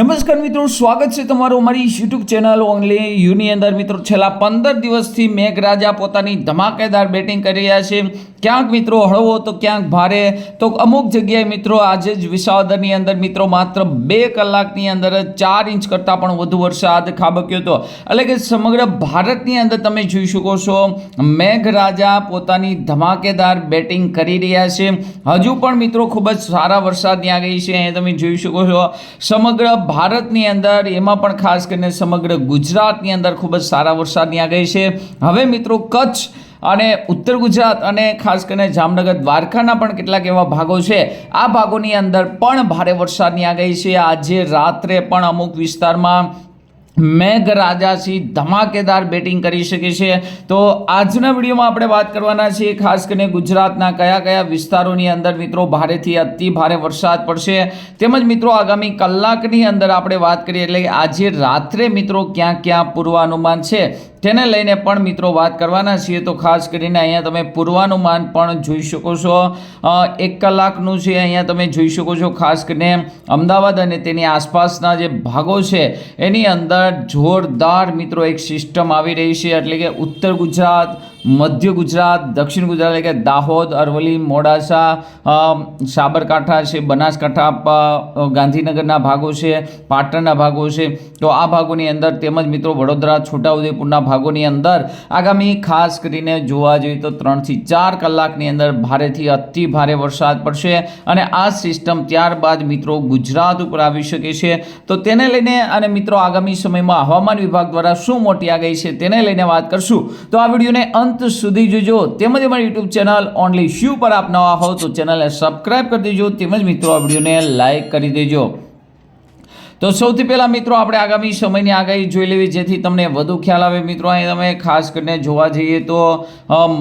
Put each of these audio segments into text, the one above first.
નમસ્કાર મિત્રો, સ્વાગત છે તમારું અમારી યુટ્યુબ ચેનલ ઓનલી યુની અંદર. મિત્રો, છેલ્લા પંદર દિવસથી મેઘરાજા પોતાની ધમાકેદાર બેટિંગ કરી રહ્યા છે. ક્યાંક મિત્રો હળવો, તો ક્યાંક ભારે. તો અમુક જગ્યાએ મિત્રો આજે જ વિસાવદરની અંદર મિત્રો માત્ર બે કલાકની અંદર ચાર ઇંચ કરતાં પણ વધુ વરસાદ ખાબક્યો હતો. એટલે કે સમગ્ર ભારતની અંદર તમે જોઈ શકો છો, મેઘરાજા પોતાની ધમાકેદાર બેટિંગ કરી રહ્યા છે. હજુ પણ મિત્રો ખૂબ જ સારા વરસાદની આગાહી છે. તમે જોઈ શકો છો, સમગ્ર ભારતની અંદર, એમાં પણ ખાસ કરીને સમગ્ર ગુજરાતની અંદર ખૂબ જ સારા વરસાદની આગાહી છે. હવે મિત્રો કચ્છ અને ઉત્તર ગુજરાત અને ખાસ કરીને જામનગર, દ્વારકાના પણ કેટલાક એવા ભાગો છે. આ ભાગોની અંદર પણ ભારે વરસાદની આગાહી છે. આજે રાત્રે પણ અમુક વિસ્તારમાં મેઘરાજાથી ધમાકેદાર બેટિંગ કરી શકે છે. તો આજના વિડીયોમાં આપણે વાત કરવાના છીએ ખાસ કરીને ગુજરાતના કયા કયા વિસ્તારોની અંદર મિત્રો ભારેથી અતિ ભારે વરસાદ પડશે. તેમજ મિત્રો આગામી કલાકની અંદર આપણે વાત કરીએ એટલે આજે રાત્રે મિત્રો ક્યાં ક્યાં પૂર્વાનુમાન છે. તેને લઈને પણ મિત્રો વાત કરવાના છીએ. તો ખાસ કરીને અહીંયા તમે પૂર્વાનુમાન પણ જોઈ શકો છો. એક કલાકનું છે અહીંયા તમે જોઈ શકો છો. ખાસ કરીને અમદાવાદ અને તેની આસપાસના જે ભાગો છે, એની અંદર જોરદાર મિત્રો એક સિસ્ટમ આવી રહી છે. એટલે કે ઉત્તર ગુજરાત મધ્ય ગુજરાત, દક્ષિણ ગુજરાત એટલે કે દાહોદ, અરવલ્લી, મોડાસા સાબરકાંઠા છે, બનાસકાંઠા ગાંધીનગરના ભાગો છે, પાટણના ભાગો છે. તો આ ભાગોની અંદર તેમજ મિત્રો વડોદરા, છોટાઉદેપુરના ભાગોની અંદર આગામી ખાસ કરીને જોવા જોઈએ તો ત્રણથી ચાર કલાકની અંદર ભારેથી અતિ ભારે વરસાદ પડશે અને આ સિસ્ટમ ત્યારબાદ મિત્રો ગુજરાત ઉપર આવી શકે છે. તો તેને લઈને અને મિત્રો આગામી સમયમાં હવામાન વિભાગ દ્વારા શું મોટી આગાહી છે તેને લઈને વાત કરશું. તો આ વિડીયોને અંત સુધી જોજો. તેમજ અમારી યુટ્યુબ ચેનલ ઓનલી શ્યુ પર આપ નવા હો, તો ચેનલને સબસ્ક્રાઇબ કરી દેજો. તેમજ મિત્રો, આ વિડીયોને લાઇક કરી દેજો. તો સૌથી પહેલાં મિત્રો, આપણે આગામી સમયની આગાહી જોઈ લેવી, જેથી તમને વધુ ખ્યાલ આવે. મિત્રો, અહીં તમે ખાસ કરીને જોવા જઈએ તો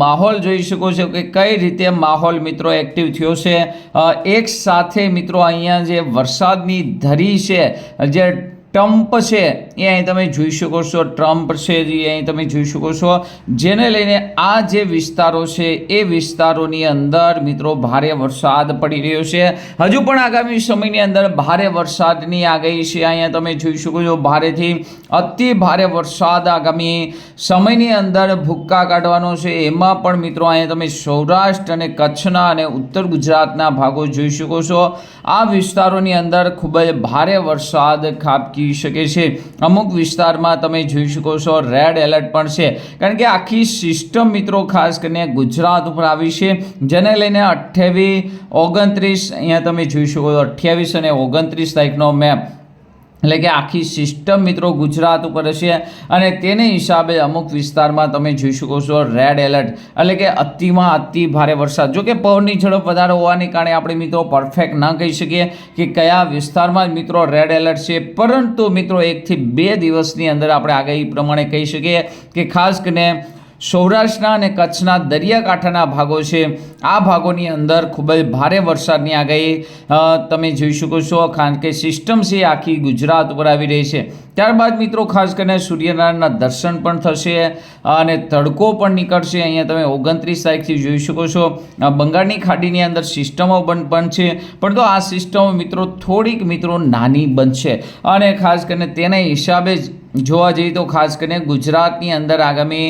માહોલ જોઈ શકો છો કે કઈ રીતે માહોલ મિત્રો એક્ટિવ થયો છે. એક સાથે મિત્રો, અહીંયા જે વરસાદની ધરી છે, જે ટ્રમ્પ છે, એ અહીં તમે જોઈ શકો છો. ટ્રમ્પ છે જે અહીં તમે જોઈ શકો છો. જેને લઈને આ જે વિસ્તારો છે, એ વિસ્તારોની અંદર મિત્રો ભારે વરસાદ પડી રહ્યો છે. હજુ પણ આગામી સમયની અંદર ભારે વરસાદની આગાહી છે. અહીંયા તમે જોઈ શકો છો, ભારેથી અતિ ભારે વરસાદ આગામી સમયની અંદર ભૂક્કા કાઢવાનો છે. એમાં પણ મિત્રો અહીંયા તમે સૌરાષ્ટ્ર અને કચ્છના અને ઉત્તર ગુજરાતના ભાગો જોઈ શકો છો. આ વિસ્તારોની અંદર ખૂબ જ ભારે વરસાદ ખાબકી શકે છે. અમુક વિસ્તારમાં તમે જોઈ શકો છો રેડ એલર્ટ પણ છે. કારણ કે આખી સિસ્ટમ મિત્રો ખાસ કરીને ગુજરાત ઉપર આવી છે, જેને લઈને અઠ્યાવીસ ઓગણત્રીસ અહીંયા તમે જોઈ શકો છો, અઠ્યાવીસ અને ઓગણત્રીસ તારીખનો મેપ એટલે કે આખી સિસ્ટમ મિત્રો ગુજરાત ઉપર હશે અને તેને હિસાબે અમુક વિસ્તારમાં તમે જોઈ શકો છો રેડ એલર્ટ એટલે કે અતિમાં અતિ ભારે વરસાદ. જો કે પવનની ઝડપ વધારે હોવાને કારણે આપણે મિત્રો પરફેક્ટ ના કહી શકીએ કે કયા વિસ્તારમાં મિત્રો રેડ એલર્ટ છે. પરંતુ મિત્રો એકથી બે દિવસની અંદર આપણે આગાહી પ્રમાણે કહી શકીએ કે ખાસ કરીને સૌરાષ્ટ્રના અને કચ્છના દરિયાકાંઠાના ભાગો છે. આ ભાગોની અંદર ખૂબ જ ભારે વરસાદની આગાહી તમે જોઈ શકો છો, કારણ કે સિસ્ટમ છે આખી ગુજરાત ઉપર આવી રહી છે. ત્યારબાદ મિત્રો, ખાસ કરીને સૂર્યનારાયણના દર્શન પણ થશે અને તડકો પણ નીકળશે. અહીંયા તમે ઓગણત્રીસ તારીખથી જોઈ શકો છો. બંગાળની ખાડીની અંદર સિસ્ટમો પણ પણ છે. પણ તો આ સિસ્ટમો મિત્રો, થોડીક મિત્રો નાની બનશે. અને ખાસ કરીને તેના હિસાબે જ જોવા જઈએ તો ખાસ કરીને ગુજરાતની અંદર આગામી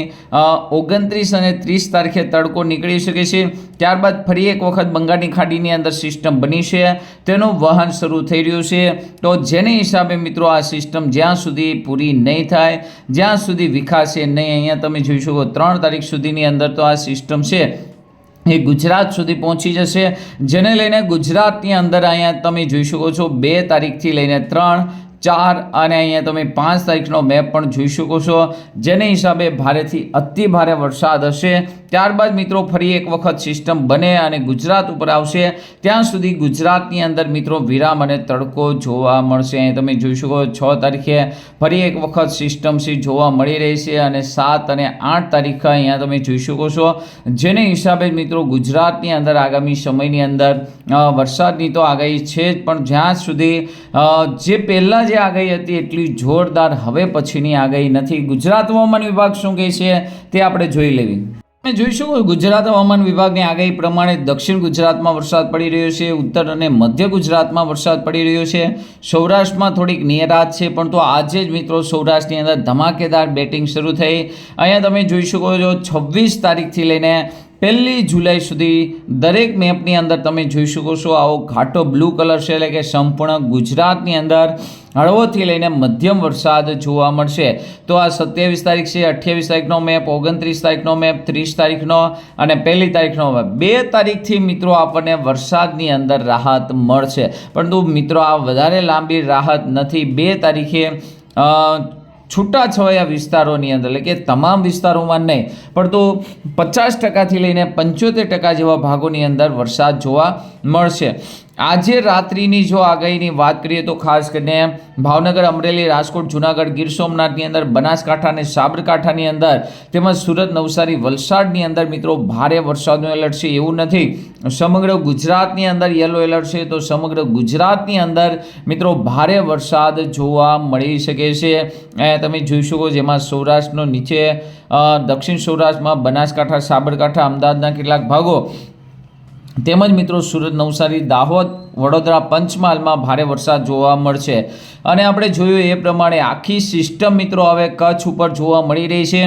ઓગણત્રીસ અને ત્રીસ તારીખે તડકો નીકળી શકે છે. ત્યારબાદ ફરી એક વખત બંગાળની ખાડીની અંદર સિસ્ટમ બની છે. તેનું વહન શરૂ થઈ રહ્યું છે. તો જેને હિસાબે મિત્રો આ સિસ્ટમ જ્યાં સુધી પૂરી નહીં થાય, જ્યાં સુધી વિકાસે નહીં, અહીંયા તમે જોઈ શકો ત્રણ તારીખ સુધીની અંદર તો આ સિસ્ટમ છે. એ ગુજરાત સુધી પહોંચી જશે. જેને લઈને ગુજરાતની અંદર અહીંયા તમે જોઈ શકો છો બે તારીખથી લઈને ત્રણ ચાર અને અહીંયા તમે પાંચ તારીખનો મેપ પણ જોઈ શકો છો. જેને હિસાબે ભારેથી અતિ ભારે વરસાદ હશે. ત્યારબાદ મિત્રો ફરી એક વખત સિસ્ટમ બને અને ગુજરાત ઉપર આવશે. ત્યાં સુધી ગુજરાતની અંદર મિત્રો વિરામ અને તડકો જોવા મળશે. અહીં તમે જોઈ શકો છ તારીખે ફરી એક વખત સિસ્ટમ સી જોવા મળી રહી છે અને સાત અને આઠ તારીખે અહીંયા તમે જોઈ શકો છો. જેને હિસાબે મિત્રો ગુજરાતની અંદર આગામી સમયની અંદર વરસાદની તો આગાહી છે જ, પણ જ્યાં સુધી જે પહેલાં જે આગાહી હતી એટલી જોરદાર હવે પછીની આગાહી નથી. ગુજરાત હવામાન વિભાગ શું કહે છે તે આપણે જોઈ લેવી. તમે જોઈશું ગુજરાત હવામાન વિભાગની આગાહી પ્રમાણે દક્ષિણ ગુજરાતમાં વરસાદ પડી રહ્યો છે, ઉત્તર અને મધ્ય ગુજરાતમાં વરસાદ પડી રહ્યો છે. સૌરાષ્ટ્રમાં થોડીક નિયરાત છે પણ તો આજે જ મિત્રો સૌરાષ્ટ્રની અંદર ધમાકેદાર બેટિંગ શરૂ થઈ. અહીંયા તમે જોઈ શકો છો છવ્વીસ તારીખથી લઈને પહેલી જુલાઈ સુધી દરેક મેપની અંદર તમે જોઈ શકો છો આવો ઘાટો બ્લુ કલર છે એટલે કે સંપૂર્ણ ગુજરાતની અંદર હળવોથી લઈને મધ્યમ વરસાદ જોવા મળશે. તો આ સત્યાવીસ તારીખ છે, અઠ્યાવીસ તારીખનો મેપ, ઓગણત્રીસ તારીખનો મેપ, ત્રીસ તારીખનો અને પહેલી તારીખનો મેપ. બે તારીખથી મિત્રો આપણને વરસાદની અંદર રાહત મળશે. પરંતુ મિત્રો આ વધારે લાંબી રાહત નથી. બે તારીખે છૂટાછવાયા વિસ્તારોની અંદર, એટલે કે તમામ વિસ્તારોમાં નહીં. પણ તો પચાસ ટકાથી લઈને પંચોતેર ટકા જેવા ભાગોની અંદર વરસાદ જોવા મળશે. આજે રાત્રિની જો આગાહીની વાત કરીએ તો ખાસ કરીને ભાવનગર, અમરેલી, રાજકોટ, જુનાગઢ, ગીર સોમનાથની અંદર, બનાસકાંઠા અને સાબરકાંઠાની અંદર તેમજ સુરત, નવસારી, વલસાડની અંદર મિત્રો ભારે વરસાદનું એલર્ટ છે. એવું નથી. સમગ્ર ગુજરાતની અંદર યલો એલર્ટ છે તો સમગ્ર ગુજરાતની અંદર મિત્રો ભારે વરસાદ જોવા મળી શકે છે. તમે જોઈ શકો જેમાં સૌરાષ્ટ્રનો નીચે દક્ષિણ સૌરાષ્ટ્રમાં બનાસકાંઠા, સાબરકાંઠા, અમદાવાદના કેટલાક ભાગો તેમજ મિત્રો સુરત નવસારી, દાહોદ, વડોદરા પંચમહાલમાં ભારે વરસાદ જોવા મળશે. અને આપણે જોયું એ પ્રમાણે આખી સિસ્ટમ મિત્રો હવે કચ્છ ઉપર જોવા મળી રહી છે.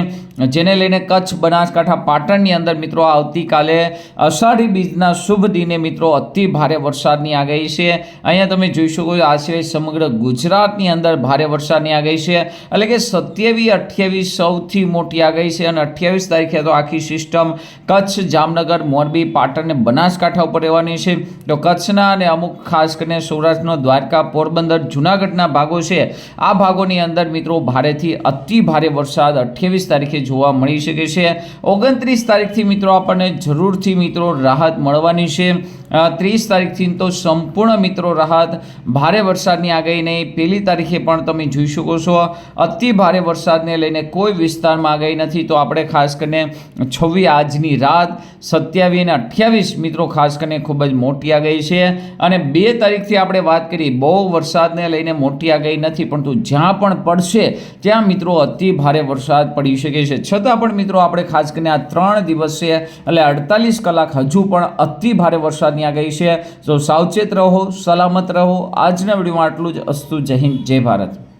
જેને લઈને કચ્છ બનાસકાંઠા, પાટણની અંદર મિત્રો આવતીકાલે અષાઢી બીજના શુભ દિને મિત્રો અતિ ભારે વરસાદની આગાહી છે. અહીંયા તમે જોઈ શકો છો સિવાય સમગ્ર ગુજરાતની અંદર ભારે વરસાદની આગાહી છે. એટલે કે સત્યાવીસ, અઠ્યાવીસ સૌથી મોટી આગાહી છે. અને અઠ્યાવીસ તારીખે તો આખી સિસ્ટમ કચ્છ, જામનગર, મોરબી, પાટણ અને બનાસકાંઠા ઉપર રહેવાની છે. તો કચ્છના અને અમુક ખાસ કરીને સૌરાષ્ટ્રનો દ્વારકા, પોરબંદર, જુનાગઢના ભાગો છે. આ ભાગોની અંદર મિત્રો ભારેથી અતિ ભારે વરસાદ અઠ્યાવીસ તારીખે જોવા મળી શકે છે. ઓગણત્રીસ તારીખથી મિત્રો આપણને જરૂરથી મિત્રો રાહત મળવાની છે. ત્રીસ તારીખથી તો સંપૂર્ણ મિત્રો રાહત. ભારે વરસાદની આગાહી નહીં. પહેલી તારીખે પણ તમે જોઈ શકો છો. અતિ ભારે વરસાદને લઈને કોઈ વિસ્તારમાં આગાહી નથી. તો આપણે ખાસ કરીને છવ્વીસ આજની રાત સત્યાવીસ અને અઠ્યાવીસ મિત્રો ખાસ કરીને ખૂબ જ મોટી આગાહી છે. અને બે તારીખથી આપણે વાત કરી બહુ વરસાદને લઈને મોટી આગાહી નથી, પરંતુ જ્યાં પણ પડશે ત્યાં મિત્રો અતિ ભારે વરસાદ પડી શકે છે. છતાં પણ મિત્રો આપણે ખાસ કરીને આ ત્રણ દિવસ છે, એટલે અડતાલીસ કલાક હજુ પણ અતિ ભારે વરસાદની આગાહી છે. તો સાવચેત રહો, સલામત રહો. આજના વિડીયોમાં આટલું જ. અસ્તુ જય હિન્દ, જય ભારત.